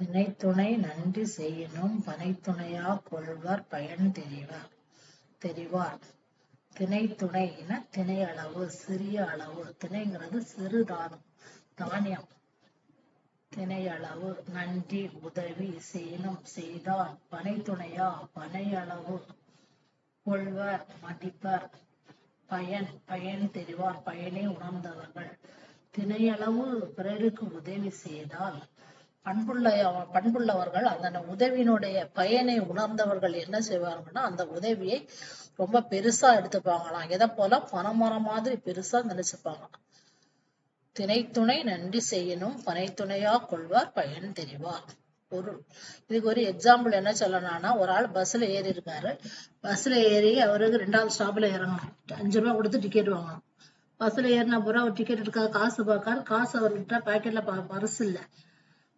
திணைத்துணை நன்றி செய்யினும் பனைத்துணையாக் கொள்வர் பயன் தெரிவர். தெரிவார் திணைத்துணைனா திணை அளவு சிறிய அளவு. திணைங்கிறது சிறு தானம் தானியம். திணை அளவு நன்றி உதவி செய்யணும் செய்தால் பனைத்துணையா பனை அளவு. கொள்வர் மதிப்பர் பயன் பயன் தெரிவார். பயனை உணர்ந்தவர்கள். திணையளவு பிறருக்கு உதவி செய்தால் பண்புள்ள பண்புள்ளவர்கள் அந்த உதவியினுடைய பயனை உணர்ந்தவர்கள் என்ன செய்வாங்கன்னா அந்த உதவியை ரொம்ப பெருசா எடுத்துப்பாங்களாம். எதை போல? பனைமரம் மாதிரி பெருசா நினைச்சுப்பாங்க திணைத்துணை நன்றி செய்யணும் பனைத்துணையா கொள்வார் பயன் தெரிவார். பொருள் இதுக்கு ஒரு எக்ஸாம்பிள் என்ன சொல்லணும்னா ஒரு ஆள் பஸ்ல ஏறி இருக்காரு. பஸ்ல ஏறி அவருக்கு ரெண்டாவது ஸ்டாப்ல இறங்கணும் அஞ்சு ரூபாய் கொடுத்து டிக்கெட் வாங்கணும் பஸ்ல ஏறினா பூரா அவர் டிக்கெட் எடுக்காது காசு பார்க்காரு காசு அவர்கிட்ட பாக்கெட்ல பரிசு இல்ல.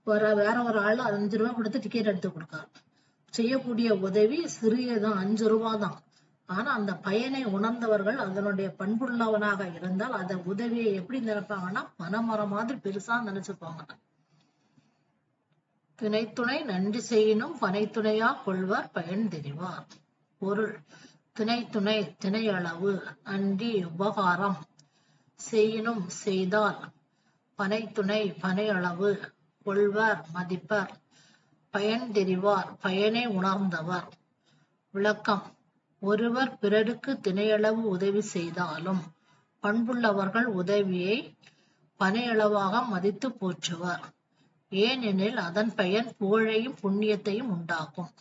ஒரு வேற ஒரு ஆள் அஞ்சு ரூபாய் கொடுத்து டிக்கெட் எடுத்து கொடுக்காரு செய்யக்கூடிய உதவி சிறியதான் அஞ்சு ரூபாய் தான் ஆனா அந்த பயனை உணர்ந்தவர்கள் அதனுடைய பண்புள்ளவனாக இருந்தால் அந்த உதவியை எப்படி நினைப்பாங்கன்னா பணமரம் மாதிரி பெருசா நினைச்சுப்பாங்க. திணைத்துணை நன்றி செய்யினும் பனைத்துணையா கொள்வார் பயன் தெரிவார். பொருள் திணைத்துணை திணையளவு நன்றி உபகாரம். செய்யினும் செய்தால் பனைத்துணை பனையளவு கொள்வர் மதிப்பர் பயன் தெரிவார் பயனை உணர்ந்தவர். விளக்கம் ஒருவர் பிறருக்கு திணையளவு உதவி செய்தாலும் பண்புள்ளவர்கள் உதவியை பனையளவாக மதித்து போற்றுவர். ஏனெனில் அதன் பயன் புகழையும் புண்ணியத்தையும் உண்டாக்கும்.